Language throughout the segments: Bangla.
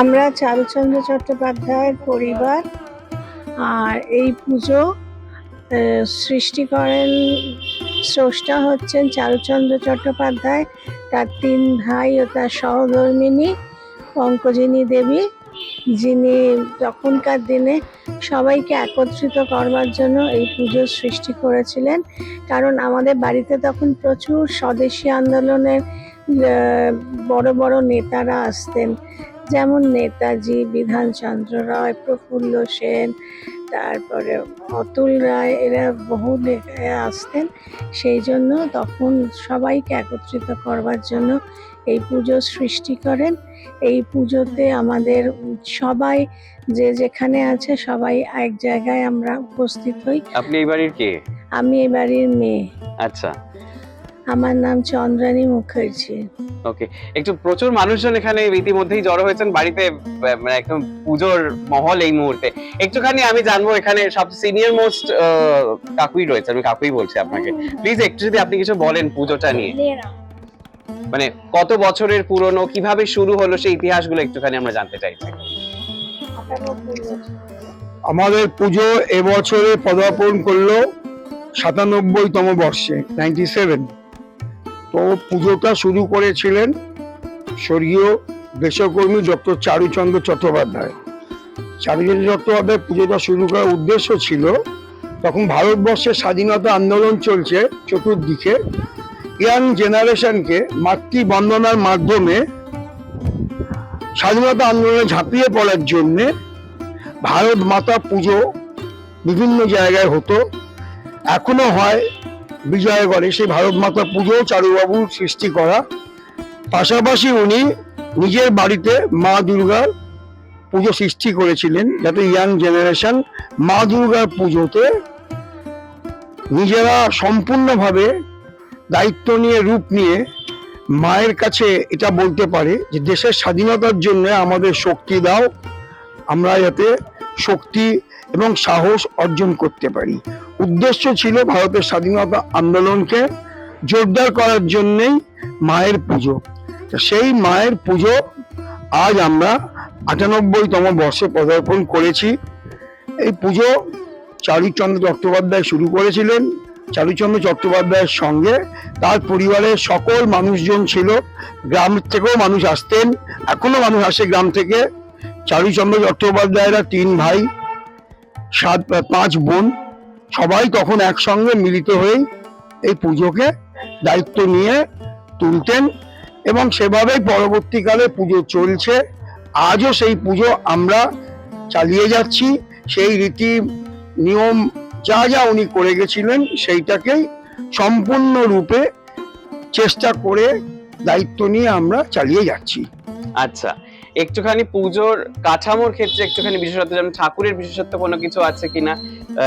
আমরা চারুচন্দ্র চট্টোপাধ্যায়ের পরিবার, আর এই পুজো সৃষ্টি করেন স্রষ্টা হচ্ছেন চারুচন্দ্র চট্টোপাধ্যায়, তার তিন ভাই ও তার সহধর্মিনী পঙ্কজিনী দেবী, যিনি তখনকার দিনে সবাইকে একত্রিত করবার জন্য এই পুজোর সৃষ্টি করেছিলেন। কারণ আমাদের বাড়িতে তখন প্রচুর স্বদেশী আন্দোলনের বড় বড় নেতারা আসতেন। যেমন নেতাজি বিধানচন্দ্র রায় প্রফুল্ল সেন তারপরে অতুল রায় এরা বহু আসতেন। সেই জন্য তখন সবাইকে একত্রিত করবার জন্য এই পুজো সৃষ্টি করেন। এই পুজোতে আমাদের সবাই যে যেখানে আছে সবাই এক জায়গায় আমরা উপস্থিত হই। আপনি এই বাড়ির কে? আমি এ বাড়ির মেয়ে। আচ্ছা। আমার নাম চন্দ্রানী মুখার্জি। ওকে একটু প্রচুর মানুষজন এখানে ইতিমধ্যেই জড়ো হয়েছেন। বাড়িতে মানে একদম পুজোর মহল এই মুহূর্তে। একটুখানি আমি জানব এখানে সব সিনিয়র মোস্ট কাকুই রয়েছে। আমি কাকুই বলছি আপনাকে। প্লিজ একটু যদি আপনি কিছু বলেন পুজোটা নিয়ে। মানে কত বছরের পুরনো কীভাবে শুরু হলো সেই ইতিহাসগুলো একটুখানি আমরা জানতে চাইছি আমাদের পুজো এবছরে পদার্পণ করল সাতানব্বইতম বর্ষে নাইনটি সেভেন তো পুজোটা শুরু করেছিলেন স্বর্গীয় দেশকর্মী ডক্টর চারুচন্দ্র চট্টোপাধ্যায়। চারুচন্দ্র চট্টোপাধ্যায় পুজোটা শুরু করার উদ্দেশ্য ছিল, তখন ভারতবর্ষের স্বাধীনতা আন্দোলন চলছে চতুর্দিকে, ইয়াং জেনারেশনকে মাতৃবন্দনার মাধ্যমে স্বাধীনতা আন্দোলনে ঝাঁপিয়ে পড়ার জন্যে ভারত মাতা পুজো বিভিন্ন জায়গায় হতো। এখনও হয় বিজয়গড়ে সেই ভারত মাতা পুজো চারুবাবুর সৃষ্টি করা। পাশাপাশি উনি নিজের বাড়িতে মা দুর্গার পুজো সৃষ্টি করেছিলেন, যাতে ইয়াং জেনারেশন মা দুর্গার পুজোতে নিজেরা সম্পূর্ণভাবে দায়িত্ব নিয়ে, রূপ নিয়ে মায়ের কাছে এটা বলতে পারে যে, দেশের স্বাধীনতার জন্য আমাদের শক্তি দাও, আমরা যাতে শক্তি এবং সাহস অর্জন করতে পারি। উদ্দেশ্য ছিল ভারতের স্বাধীনতা আন্দোলনকে জোরদার করার জন্যেই মায়ের পুজো। সেই মায়ের পুজো আজ আমরা আটানব্বইতম বর্ষে পদার্পণ করেছি। এই পুজো চারুচন্দ্র চট্টোপাধ্যায় শুরু করেছিলেন। চারুচন্দ্র চট্টোপাধ্যায়ের সঙ্গে তার পরিবারের সকল মানুষজন ছিল। গ্রাম থেকেও মানুষ আসতেন। এখনও মানুষ আসে গ্রাম থেকে। চারুচন্দ্র চট্টোপাধ্যায়রা তিন ভাই, সাত, পাঁচ বোন। সবাই তখন একসঙ্গে মিলিত হয়েই এই পুজোকে দায়িত্ব নিয়ে তুলতেন এবং সেভাবেই পরবর্তীকালে পুজো চলছে। আজও সেই পুজো আমরা চালিয়ে যাচ্ছি। সেই রীতি নিয়ম যা যা উনি করে গেছিলেন সেইটাকেই সম্পূর্ণরূপে চেষ্টা করে দায়িত্ব নিয়ে আমরা চালিয়ে যাচ্ছি। আচ্ছা একটুখানি পুজোর কাঠামোর ক্ষেত্রে একটুখানি বিশেষত্ব, যেমন ঠাকুরের বিশেষত্ব কোনো কিছু আছে কিনা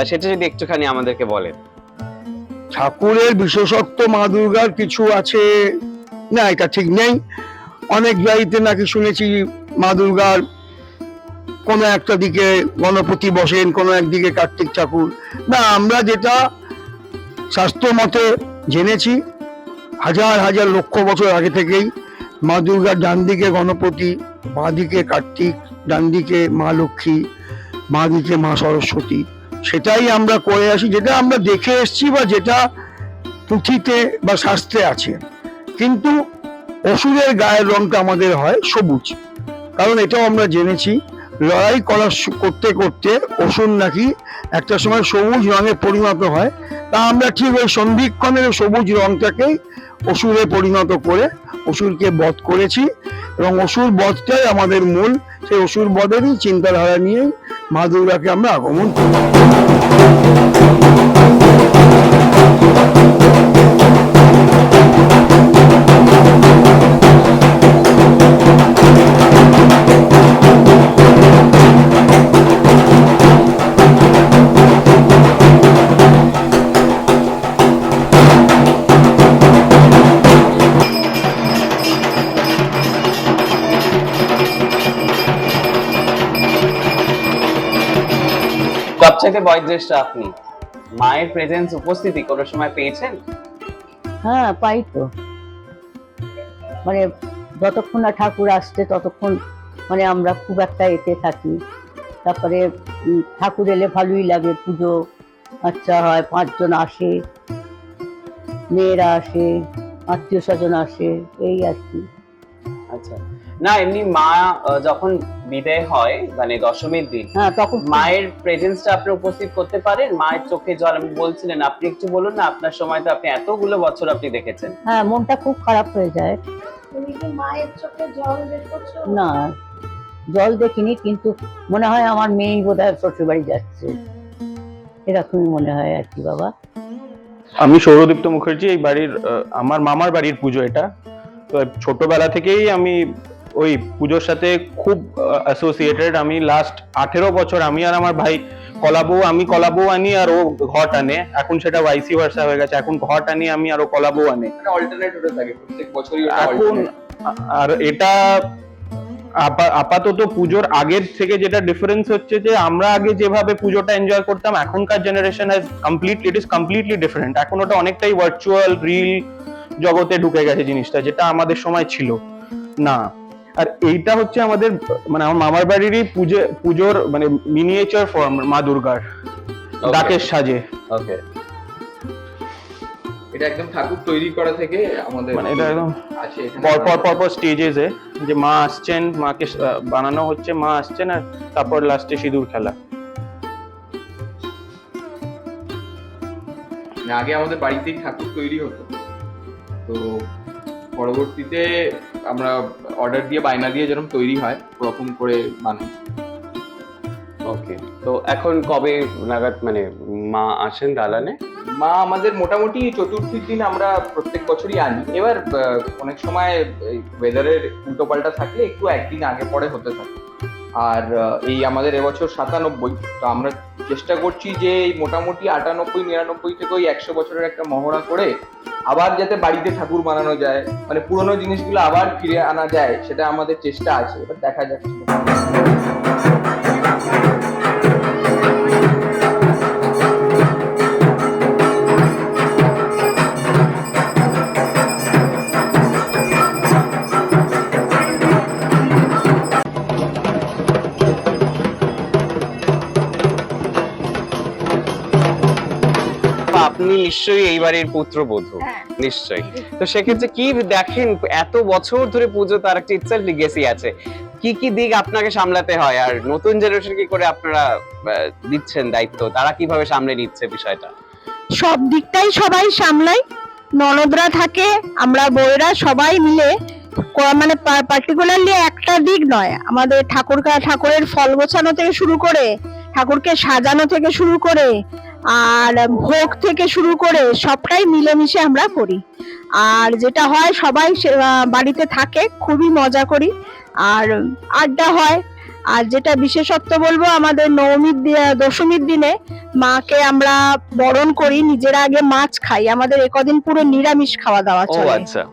সেটা যদি একটুখানি আমাদেরকে বলেন। ঠাকুরের বিশেষত্ব মা দুর্গার কিছু আছে? না, এটা ঠিক নেই। অনেক জায়গাতে নাকি শুনেছি মা দুর্গার কোনো একটা দিকে গণপতি বসেন, কোনো একদিকে কার্তিক ঠাকুর। না, আমরা যেটা শাস্ত্র মতে জেনেছি, হাজার হাজার লক্ষ বছর আগে থেকেই মা দুর্গার ডান দিকে গণপতি বাঁ দিকে কার্তিক ডান দিকে মা লক্ষ্মী মা দিকে মা সরস্বতী। সেটাই আমরা করে আসি, যেটা আমরা দেখে এসেছি বা যেটা পুঁথিতে বা শাস্ত্রে আছে। কিন্তু অসুরের গায়ের রংটা আমাদের হয় সবুজ। কারণ এটাও আমরা জেনেছি, লড়াই করা শু- করতে করতে অসুর নাকি একটা সময় সবুজ রঙে পরিণত হয়। তা আমরা ঠিক ওই সন্ধিক্ষণের সবুজ রংটাকেই অসুরে পরিণত করে অসুরকে বধ করেছি এবং অসুর বধটাই আমাদের মূল। সেই অসুর বধেরই চিন্তাধারা নিয়েই মা দুর্গাকে আমরা আগমন করি বয়োজ্যেষ্ঠ আপনি? মায়ের প্রেজেন্স উপস্থিতি কোনো সময় পেয়েছেন? হ্যাঁ পাই তো। মানে যতক্ষণ না ঠাকুর আসছে, ততক্ষণ মানে আমরা খুব একটা এতে থাকি। তারপরে ঠাকুর এলে ভালোই লাগে, পুজো আচ্ছা হয়, পাঁচজন আসে, মেয়েরা আসে আত্মীয় স্বজন আসে, এই আর কি। না এমনি মা যখন বিদায় হয় মানে দশমীর দিন হ্যাঁ তখন মায়ের প্রেজেন্সটা আপনি উপস্থিত করতে পারেন? মায়ের চোখে জল আমি বলছিলেন আপনি একটু বলুন না আপনার সময় তো আপনি এতগুলো বছর আপনি দেখেছেন। হ্যাঁ মনটা খুব খারাপ হয়ে যায়। তুমি কি মায়ের চোখে জল দেখেছ না জল দেখিনি কিন্তু মনে হয় আমার মেয়েই বোধ হয় শ্বশুর বাড়ি যাচ্ছে এরকমই মনে হয় আর কি বাবা। আমি সৌরদীপ্ত মুখার্জি এই বাড়ির আহ, আমার মামার বাড়ির পুজো এটা। তো ছোটবেলা থেকেই আমি ওই পুজোর সাথে খুব অ্যাসোসিয়েটেড আমি লাস্ট আঠেরো বছর আমি আর আমার ভাই কলাবউ আমি কলাবউ আনি আর ও ঘট আনে। এখন সেটা ওয়াইসি ভার্সা হয়ে গেছে। এখন ঘট আনি আমি আর ও কলাবউ আনে। ওটা এখন আর এটা আপা- আপাতত পুজোর আগের থেকে যেটা ডিফারেন্স হচ্ছে যে আমরা আগে যেভাবে পুজোটা এনজয় করতাম এখনকার generation has completely it is completely different এখন ওটা অনেকটাই ভার্চুয়াল রিল জগতে ঢুকে গেছে জিনিসটা যেটা আমাদের সময় ছিল। না। আর এইটা হচ্ছে আমাদের মানে আমার মামার বাড়িরই পুজো পুজোর মানে মিনিয়েচার ফর্ম মা দুর্গার. ডাকের সাজে। ওকে এটা একদম ঠাকুর তৈরি করা থেকে আমাদের মানে এটা একদম আছে এখানে। পর পর পর পর স্টেজেসে যে মা আসছেন মাকে বানানো হচ্ছে মা আসছেন আর তারপর লাস্টে সিঁদুর খেলা। মানে আগে আমাদের বাড়িতেই ঠাকুর তৈরি হতো। তো পরবর্তীতে আমরা অর্ডার দিয়ে বায়না দিয়ে যেরকম তৈরি হয় ওরকম করে বানাই। ওকে তো এখন কবে নাগাদ মানে মা আসেন দালানে? মা আমাদের মোটামুটি চতুর্থীর দিন আমরা প্রত্যেক বছরই আনি। এবার অনেক সময় ওয়েদারের উল্টোপাল্টা থাকলে একটু একদিন আগে পরে হতে থাকে। আর এই আমাদের এবছর সাতানব্বই। তো আমরা চেষ্টা করছি যে এই মোটামুটি আটানব্বই নিরানব্বই থেকে ওই একশো বছরের একটা মহড়া করে আবার যাতে বাড়িতে ঠাকুর বানানো যায় মানে পুরোনো জিনিসগুলো আবার ফিরে আনা যায়, সেটা আমাদের চেষ্টা আছে, এবার দেখা যাক নিশ্চয়ই এই বাড়ির পুত্রবধূ। হ্যাঁ। নিশ্চয়ই। তো সেক্ষেত্রে কি দেখেন এত বছর ধরে পুজো তার একটা ইটসেলফ লিগেসি আছে। কি কি দিক আপনাকে সামলাতে হয়? আর নতুন জেনারেশন কি করে আপনারা দিচ্ছেন দায়িত্ব? তারা কীভাবে সামলে নিচ্ছে বিষয়টা? সব দিকটাই সবাই সামলাই ননদরা থাকে আমরা বউয়েরা সবাই মিলে মানে পার্টিকুলারলি একটা দিক নয়। আমাদের ঠাকুর ঠাকুরের ফল গোছানো থেকে শুরু করে ঠাকুরকে সাজানো থেকে শুরু করে আর ভোগ থেকে শুরু করে সবটাই মিলেমিশে আমরা করি। আর যেটা হয় সবাই বাড়িতে থাকে খুবই মজা করি। আর আড্ডা হয়। আর যেটা বিশেষত্ব বলব আমাদের নবমীর দশমীর দিনে মাকে আমরা বরণ করি নিজেরা আগে মাছ খাই। আমাদের একদিন পুরো নিরামিষ খাওয়া দাওয়া চলে। আচ্ছা।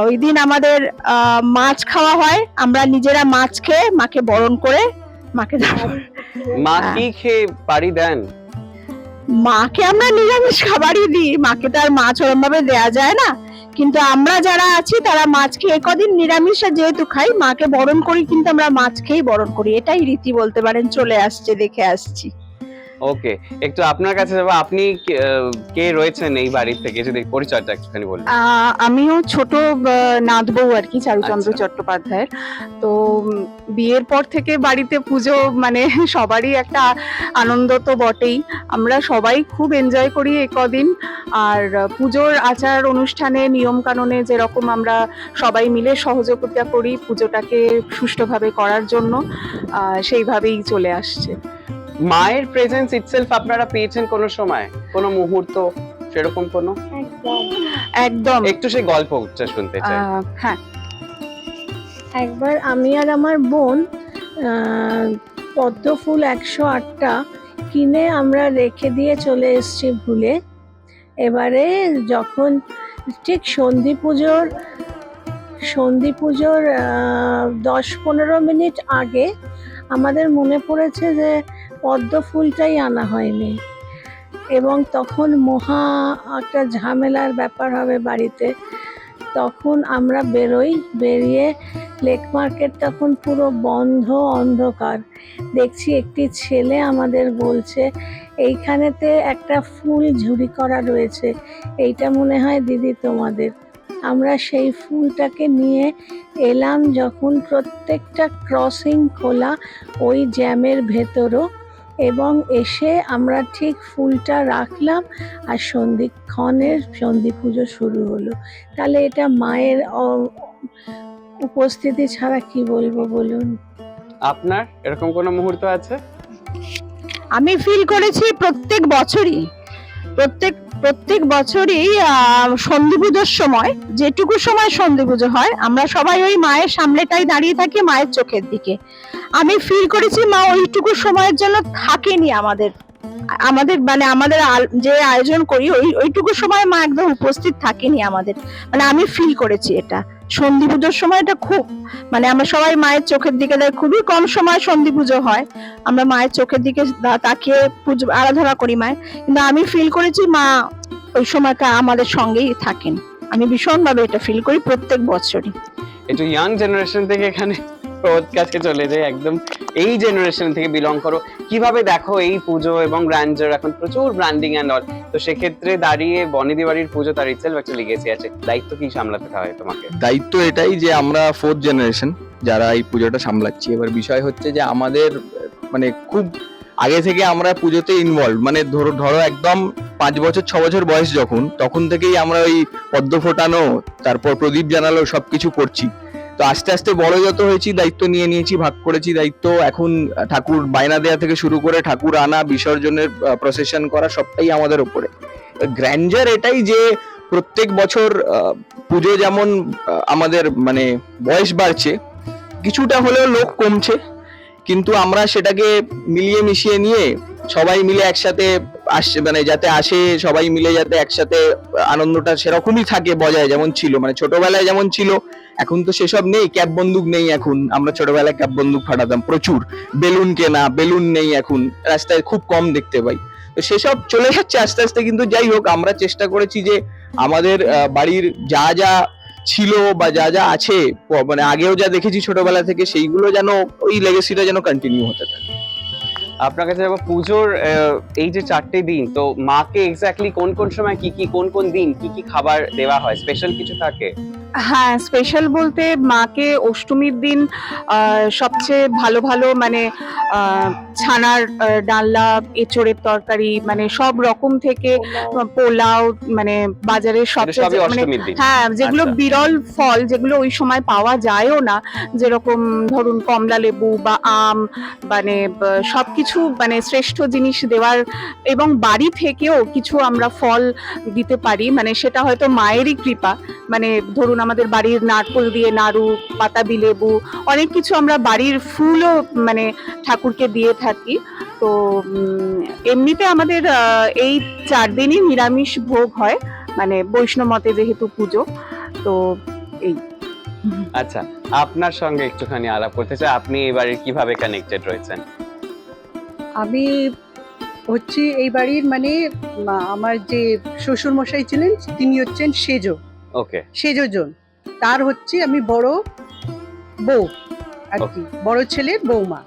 ওই দিন আমাদের আহ, মাছ খাওয়া হয়। আমরা নিজেরা মাছ খেয়ে মাকে বরণ করে মাকে মা। কি খেয়ে পাড়ি দেন? মাকে আমরা নিরামিষ খাবারই দিই। মাকে তো আর মাছ ওরম ভাবে দেওয়া যায় না। কিন্তু আমরা যারা আছি, তারা মাছ খেয়ে কদিন নিরামিষে যেহেতু খাই, মাকে বরণ করি, কিন্তু আমরা মাছ খেয়েই বরণ করি। এটাই রীতি বলতে পারেন, চলে আসছে, দেখে আসছি। ওকে একটু আপনার কাছে যাব। আপনি কে- রয়েছেন এই বাড়ির থেকে? যদি পরিচয়টা একটুখানি বলবেন আমিও ছোট বউ আর কি চারুচন্দ্র আচ্ছা। চট্টোপাধ্যায়ের। তো বিয়ের পর থেকে বাড়িতে পুজো মানে সবারই একটা আনন্দ তো বটেই। আমরা সবাই খুব এনজয় করি এই কদিন। আর পুজোর আচার অনুষ্ঠানে নিয়ম কানুনে যেরকম আমরা সবাই মিলে সহযোগিতা করি পুজোটাকে সুষ্ঠুভাবে করার জন্য সেইভাবেই চলে আসছে। মায়ের প্রেজেন্স ইটসেলফ আপনারা পেয়েছেন কোনো সময়? কোনো মুহূর্ত? সেরকম কোনো? একদম। একটু সেই গল্প গল্পটা শুনতে চাই। হ্যাঁ। একবার আমি আর আমার বোন আহ, পদ্ম ফুল একশো আটটা কিনে আমরা রেখে দিয়ে চলে এসেছি ভুলে। এবারে যখন ঠিক সন্ধি পুজোর সন্ধি পুজোর আহ, দশ পনেরো মিনিট আগে আমাদের মনে পড়েছে যে পদ্ম ফুলটাই আনা হয়নি। এবং তখন মহা একটা ঝামেলার ব্যাপার হবে বাড়িতে। তখন আমরা বেরোই, বেরিয়ে লেক মার্কেট তখন পুরো বন্ধ, অন্ধকার। দেখছি একটি ছেলে আমাদের বলছে, এইখানেতে একটা ফুল ঝুড়ি করা রয়েছে। এইটা মনে হয় দিদি তোমাদের। আমরা সেই ফুলটাকে নিয়ে এলাম যখন প্রত্যেকটা ক্রসিং খোলা ওই জ্যামের ভেতরও। এবং এসে আমরা ঠিক ফুলটা রাখলাম আর সন্ধিক্ষণের সন্ধি পুজো শুরু হলো। তাহলে এটা মায়ের উপস্থিতি ছাড়া কি বলব বলুন? আপনার এরকম কোনো মুহূর্ত আছে? আমি ফিল করেছি প্রত্যেক বছরই প্রত্যেক প্রত্যেক বছরই সন্ধি পুজোর সময়, যেটুকু সময় সন্ধি পুজো হয়, আমরা সবাই ওই মায়ের সামনেটাই দাঁড়িয়ে থাকি মায়ের চোখের দিকে। আমি ফিল করেছি মা ওইটুকু সময়ের জন্য থাকেনি আমাদের আমাদের মানে আমাদের যে আয়োজন করি, ওই, ওইটুকু সময় মা একদম উপস্থিত থাকেনি আমাদের। মানে আমি ফিল করেছি এটা। সন্ধি পুজোর সময়টা খুব মানে আমরা সবাই মায়ের চোখের দিকে দেয় খুবই কম সময় সন্ধি পুজো হয়। আমরা মায়ের চোখের দিকে তাকিয়ে পুজো, আরাধনা করি মায়ের। কিন্তু আমি ফিল করেছি মা ওই সময়টা আমাদের সঙ্গেই থাকেন। আমি ভীষণভাবে এটা ফিল করি প্রত্যেক বছরই। এটা ইয়াং জেনারেশন থেকে এখানে ওর কাছে চলে যায় একদম এই জেনারেশন থেকে বিলং করো। কীভাবে দেখো এই পুজো এবং গ্র্যান্ডার এখন প্রচুর ব্র্যান্ডিং অ্যান্ড অল তো সেক্ষেত্রে দাঁড়িয়ে বনেদি বাড়ির পুজো তার ইটসেলফ একটা লিগেসি আছে। দায়িত্ব কি সামলাতে হয় তোমাকে? দায়িত্ব এটাই যে আমরা ফোর্থ জেনারেশন যারা এই পুজোটা সামলাচ্ছি। এবার বিষয় হচ্ছে যে আমাদের মানে খুব আগে থেকে আমরা পুজোতে ইনভলভ মানে ধরো ধরো একদম পাঁচ বছর, ছ বছর বয়স যখন, তখন থেকেই আমরা ওই পদ্ম ফোটানো, তারপর প্রদীপ জানালো সবকিছু করছি। তো আস্তে আস্তে বড় যত হয়েছি, দায়িত্ব নিয়ে নিয়েছি, ভাগ করেছি দায়িত্ব। এখন ঠাকুর বায়না দেওয়া থেকে শুরু করে ঠাকুর আনা, বিসর্জনের প্রসেশন করা সবটাই আমাদের উপরে। গ্র্যান্ডার এটাই যে প্রত্যেক বছর পুজো যেমন আমাদের মানে বয়স বাড়ছে, কিছুটা হলেও লোক কমছে, কিন্তু আমরা সেটাকে মিলিয়ে মিশিয়ে নিয়ে সবাই মিলে একসাথে আসছে মানে যাতে আসে সবাই মিলে যাতে একসাথে আনন্দটা সেরকমই থাকে বজায় যেমন ছিল। মানে ছোটবেলায় যেমন ছিল এখন তো সেসব নেই, ক্যাব বন্দুক নেই এখন। আমরা ছোটবেলায় ক্যাব বন্দুক ফাটাতাম, প্রচুর। বেলুন কেনা, বেলুন নেই এখন, রাস্তায় খুব কম দেখতে পাই। তো সেসব চলে যাচ্ছে আস্তে আস্তে, কিন্তু যাই হোক, আমরা চেষ্টা করেছি যে আমাদের বাড়ির যা যা ছিল বা যা যা আছে মানে আগেও যা দেখেছি ছোটবেলা থেকে, সেইগুলো যেন, ওই লেগেসিটা যেন কন্টিনিউ হতে থাকে। আপনার কাছে যাব পুজোর এই যে চারটে দিন তো মাকে এক্স্যাক্টলি কোন কোন সময় কি কি কোন কোন দিন কি কি খাবার দেওয়া হয়? স্পেশাল কিছু থাকে? হ্যাঁ স্পেশাল বলতে মাকে অষ্টমীর দিন সবচেয়ে ভালো ভালো মানে ছানার ডালনা এঁচড়ের তরকারি মানে সব রকম থেকে পোলাও। মানে বাজারের এটা সবচেয়ে মানে হ্যাঁ যেগুলো আচ্ছা। বিরল ফল যেগুলো ওই সময় পাওয়া যায়ও না যেরকম ধরুন কমলা লেবু বা আম মানে ব- সবকিছু মানে শ্রেষ্ঠ জিনিস দেওয়ার এবং বাড়ি থেকেও কিছু আমরা ফল দিতে পারি। মানে সেটা হয়তো মায়েরই কৃপা। মানে ধরুন আমাদের বাড়ির নারকোল দিয়ে নাড়ু পাতাবি লেবু, অনেক কিছু আমরা বাড়ির ফুলও মানে ঠাকুরকে দিয়ে থাকি। তো এমনিতে আমাদের এই চার দিনই নিরামিষ ভোগ হয়। মানে বৈষ্ণব মতে যেহেতু পুজো, তো এই। আচ্ছা আপনার সঙ্গে একটুখানি আলাপ করতে চাই। আপনি এবারে কীভাবে কানেক্টেড রয়েছেন? আমি হচ্ছে এই বাড়ির মানে আমার যে শ্বশুর মশাই ছিলেন তিনি হচ্ছেন সেজো। ওকে। সেজোজন তার হচ্ছে আমি বড় বউ আর কি বড় ছেলের বৌমা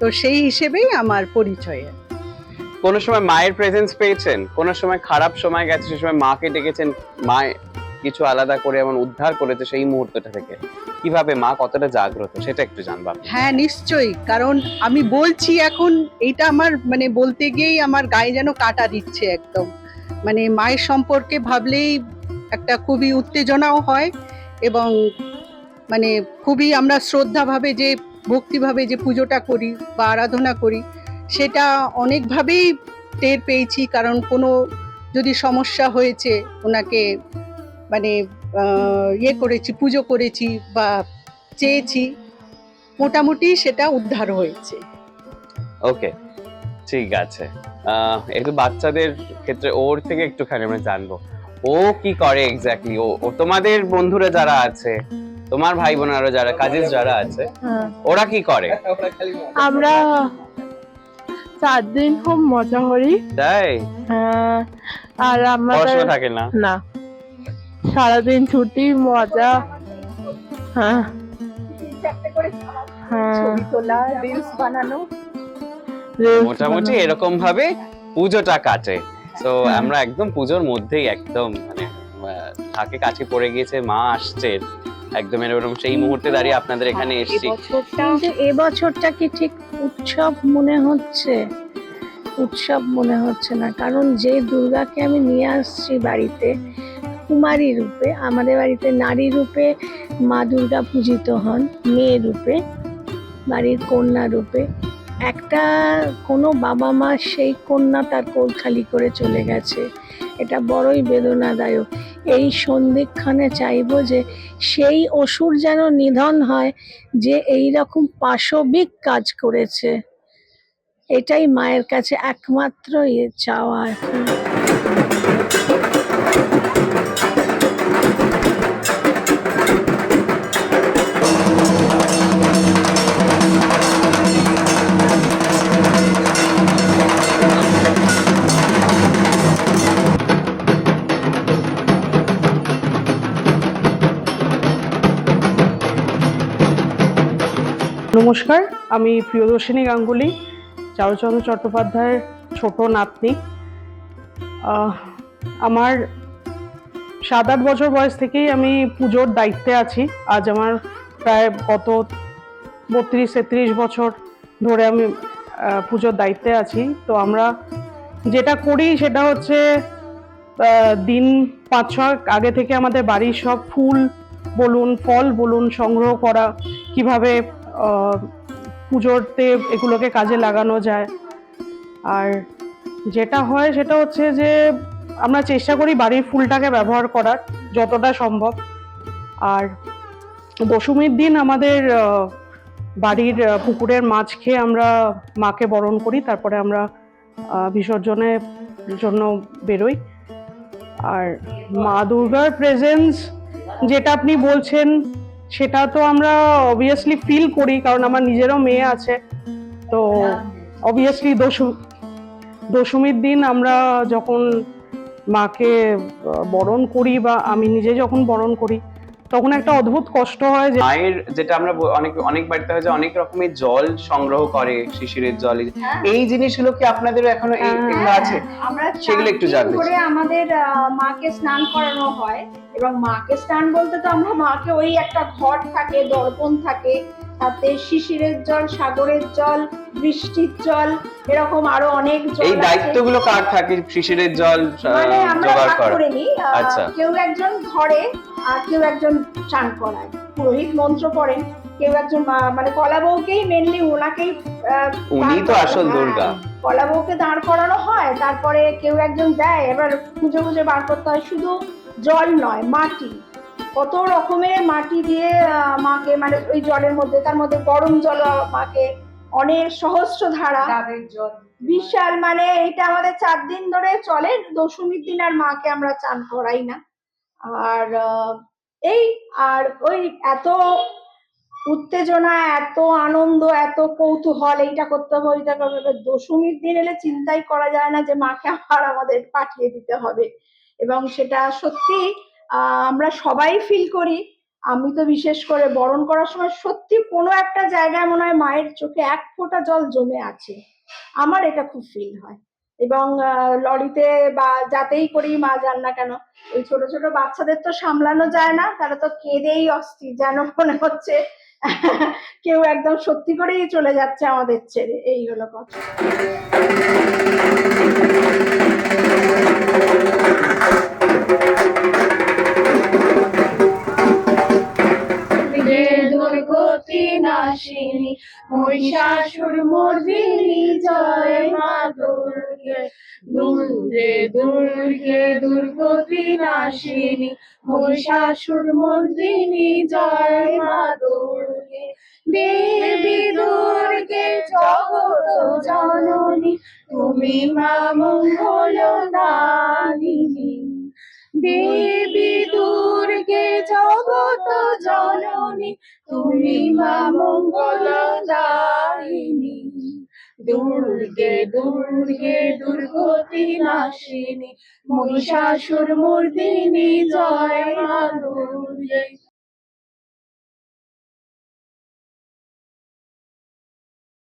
তো সেই হিসেবেই আমার পরিচয়। কোনো সময় মায়ের প্রেজেন্স পেয়েছেন? কোনো সময় খারাপ সময় গেছে? সে সময় মাকে ডেকেছেন? মা কিছু আলাদা করে এমন উদ্ধার করেছে সেই মুহূর্তটা থেকে। কীভাবে মা কতটা জাগ্রত, সেটা একটু জানব হ্যাঁ নিশ্চয়ই। কারণ আমি বলছি এখন এটা আমার মানে বলতে গিয়েই আমার গায়ে যেন কাটা দিচ্ছে একদম। মানে মায়ের সম্পর্কে ভাবলেই একটা খুবই উত্তেজনাও হয় এবং মানে খুবই আমরা শ্রদ্ধাভাবে যে, ভক্তিভাবে যে পুজোটা করি বা আরাধনা করি, সেটা অনেকভাবেই টের পেয়েছি। কারণ কোনো যদি সমস্যা হয়েছে, ওনাকে মানে আহ, ইয়ে করেছি পুজো করেছি বা চেয়েছি মোটামুটি সেটা উদ্ধার হয়েছে। ওকে ঠিক আছে। আহ, একটু বাচ্চাদের ক্ষেত্রে ওর থেকে একটুখানি আমরা জানব। ও কি করে এক্স্যাক্টলি ও ও তোমাদের বন্ধুরা যারা আছে তোমার ভাই বোনেরা যারা কাজিন যারা আছে ওরা কি করে? আমরা চার দিন খুব মজা করি। তাই? হ্যাঁ আর আমরা পড়াশোনা থাকে না? না। সারাদিন ছুটি মজা। হ্যাঁ। হ্যাঁ। মোটামুটি এরকম ভাবে পুজোটা কাটে। তো আমরা একদম পুজোর মধ্যেই একদম মানে ঢাকে কাছে পড়ে গিয়েছে মা আসছে। একদম এরকম সেই মুহূর্তে দাঁড়িয়ে আপনাদের এখানে এসেছি। কিন্তু এবছরটা কি ঠিক উৎসব মনে হচ্ছে? উৎসব মনে হচ্ছে না। কারণ যে দুর্গাকে আমি নিয়ে আসছি বাড়িতে কুমারী রূপে, আমাদের বাড়িতে নারী রূপে মা দুর্গা পূজিত হন, মেয়ে রূপে, বাড়ির কন্যা রূপে। একটা কোনো বাবা মা সেই কন্যা তার কোল খালি করে চলে গেছে। এটা বড়ই বেদনাদায়ক। এই সন্ধিক্ষণে চাইব যে সেই অসুর যেন নিধন হয়, যে এই রকম পাশবিক কাজ করেছে। এটাই মায়ের কাছে একমাত্র চাওয়া নমস্কার, আমি প্রিয়দর্শিনী গাঙ্গুলি, চারুচন্দ্র চট্টোপাধ্যায়ের ছোট নাতনি। আমার সাত আট বছর বয়স থেকেই আমি পুজোর দায়িত্বে আছি। আজ আমার প্রায় গত বত্রিশ, তেত্রিশ বছর ধরে আমি পুজোর দায়িত্বে আছি। তো আমরা যেটা করি সেটা হচ্ছে দিন পাঁচ ছয় আগে থেকে আমাদের বাড়ির সব ফুল বলুন, ফল বলুন সংগ্রহ করা, কীভাবে পুজোতে এগুলোকে কাজে লাগানো যায়। আর যেটা হয় সেটা হচ্ছে যে, আমরা চেষ্টা করি বাড়ির ফুলটাকে ব্যবহার করার, যতটা সম্ভব। আর দশমীর দিন আমাদের বাড়ির পুকুরের মাছ খেয়ে আমরা মাকে বরণ করি, তারপরে আমরা বিসর্জনের জন্য বেরোই। আর মা দুর্গার প্রেজেন্স যেটা আপনি বলছেন সেটা তো আমরা অবভিয়াসলি ফিল করি, কারণ আমার নিজেরও মেয়ে আছে। তো অবভিয়াসলি দশমী দশমীর দিন আমরা যখন মাকে বরণ করি বা আমি নিজে যখন বরণ করি তখন একটা অদ্ভুত কষ্ট হয় যে মায়ের যেটা আমরা অনেক অনেক বাড়িতে হয় যে অনেক রকমের জল সংগ্রহ করে শিশিরের জল। এই জিনিসগুলো কি আপনাদের এখনও এই- হ্যাঁ। এগুলো আছে? আমরা সেগুলো একটু জানতে চাই। ধরে আমাদের মাকে স্নান করানো হয় এবং মাকে স্নান বলতে তো আমরা মাকে ওই একটা ঘট থাকে দর্পণ থাকে। তাতে শিশিরের জল সাগরের জল বৃষ্টির জল এরকম আরও অনেক এই। দায়িত্বগুলো কার থাকে? শিশিরের জল মানে আমরা করা। নিই আচ্ছা। কেউ একজন ধরে আর কেউ একজন চান করায়। পুরোহিত মন্ত্র পড়েন কেউ একজন মানে কলা বউকেই মেনলি ওনাকেই উনি তো আসল দুর্গা। হ্যাঁ, কলা বউকে দাঁড় করানো হয় তারপরে কেউ একজন দেয় এবার খুঁজে খুঁজে বার করতে হয়। শুধু জল নয় মাটি। কত রকমের মাটি দিয়ে মাকে মানে ওই জলের মধ্যে তার মধ্যে গরম জল মাকে অনেক সহস্র ধারা। বিশাল মানে এটা আমাদের চার দিন ধরে চলে দশমীর দিন আর মাকে আমরা চান করাই না। আর এই আর ওই এত উত্তেজনা এত আনন্দ এত কৌতূহল এইটা করতে হবে ওইটা করতে হবে। দশমীর দিন এলে চিন্তাই করা যায় না যে মাকে আবার আমাদের পাঠিয়ে দিতে হবে। এবং সেটা সত্যি আমরা সবাই ফিল করি। আমি তো বিশেষ করে বরণ করার সময় সত্যি কোনো একটা জায়গায় মনে হয় মায়ের চোখে এক ফোঁটা জল জমে আছে। আমার এটা খুব ফিল হয়। এবং লরিতে বা যাতেই করি মা যান না কেন, ওই ছোট ছোট বাচ্চাদের তো সামলানো যায় না, তারা তো কেঁদেই অস্থির, যেন মনে হচ্ছে কেউ একদম সত্যি করেই চলে যাচ্ছে আমাদের ছেড়ে। এই হলো কথা। নাশিনী মহিষাসুর মর্দিনী জয় মা দুর্গে। দুর্গে দুর্গে, দুর্গতি নাশিনী। মহিষাসুর মর্দিনী জয় মা দুর্গে। দেবী দুর্গে জগত জননী, তুমি মা মঙ্গল দানিনী দেবী দুর্গে জগত জননী, তুমি মা মঙ্গল দায়িনী দুর্গে দুর্গে, দুর্গতি নাশিনী, মহিষাসুর মূর্দিনী জয় মা দুর্গে।